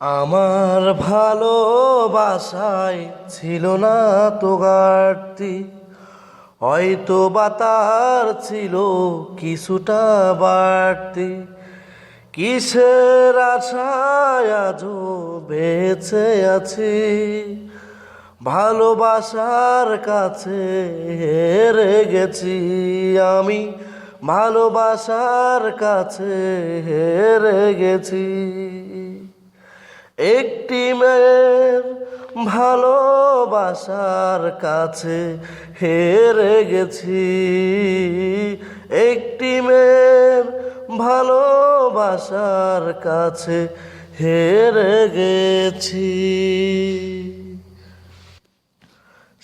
আমার ভালোবাসায় ছিল না তো ঘাটতি। হয়তো বা তার ছিল কিছুটা বাড়তি। কিসের আশায় আজও বেঁচে আছি? ভালোবাসার কাছে হেরে গেছি আমি। ভালোবাসার কাছে হেরে গেছি। একটি মেয়ের ভালোবাসার কাছে হেরে গেছি। একটি মেয়ের ভালোবাসার কাছে হেরে গেছি।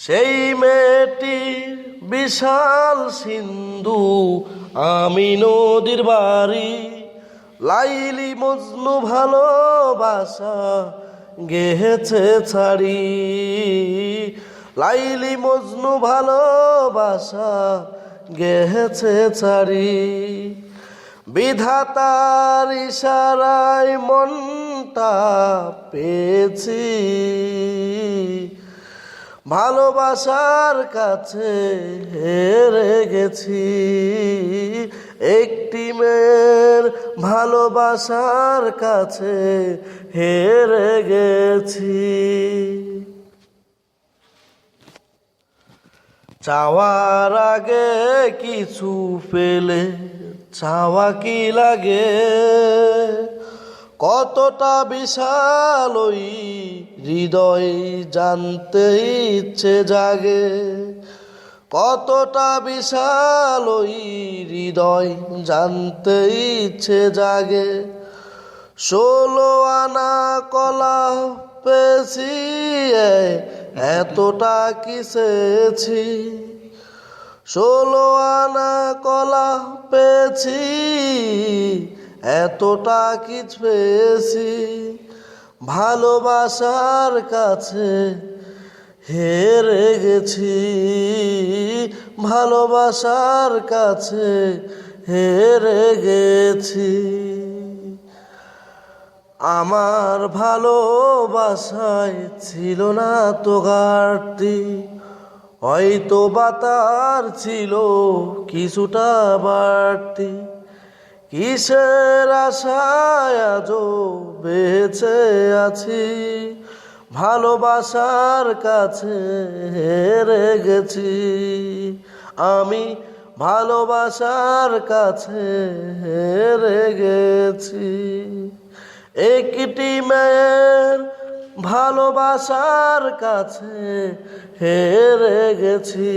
সেই মেয়েটি বিশাল সিন্ধু, আমি নদীর বাড়ি লাইলি মজনু ভালোবাসা গেহেছে ছাড়ি। লাইলি মজনু ভালোবাসা গেহেছে ছাড়ি। বিধাতার ইশারায় মনটা পেয়েছি। ভালোবাসার কাছে হেরে গেছি। ভালোবাসার কাছে হেরে গেছি। চাওয়ার আগে কিছু পেলে চাওয়া কি লাগে? কতটা বিশাল ওই হৃদয় জানতে ইচ্ছে জাগে। কতটা বিশাল ওই হৃদয় জানতে ইচ্ছে জাগে। ষোলো আনা কলা পেয়েছি এতটা কিসেছি ষোলো আনা কলা পেয়েছি, এতটা কিছু পেয়েছি? ভালোবাসার কাছে হেরে গেছি, ভালোবাসার কাছে হেরে গেছি। আমার ভালোবাসায় ছিল না তো ঘাটতি, হয়তো বাতার ছিল কিছুটা বাড়তি। কিসের আশায় আজও বেঁচে আছি? ভালোবাসার কাছে হেরে গেছি আমি ভালোবাসার কাছে হেরে গেছি একটি মেয়ের ভালোবাসার কাছে হেরে গেছি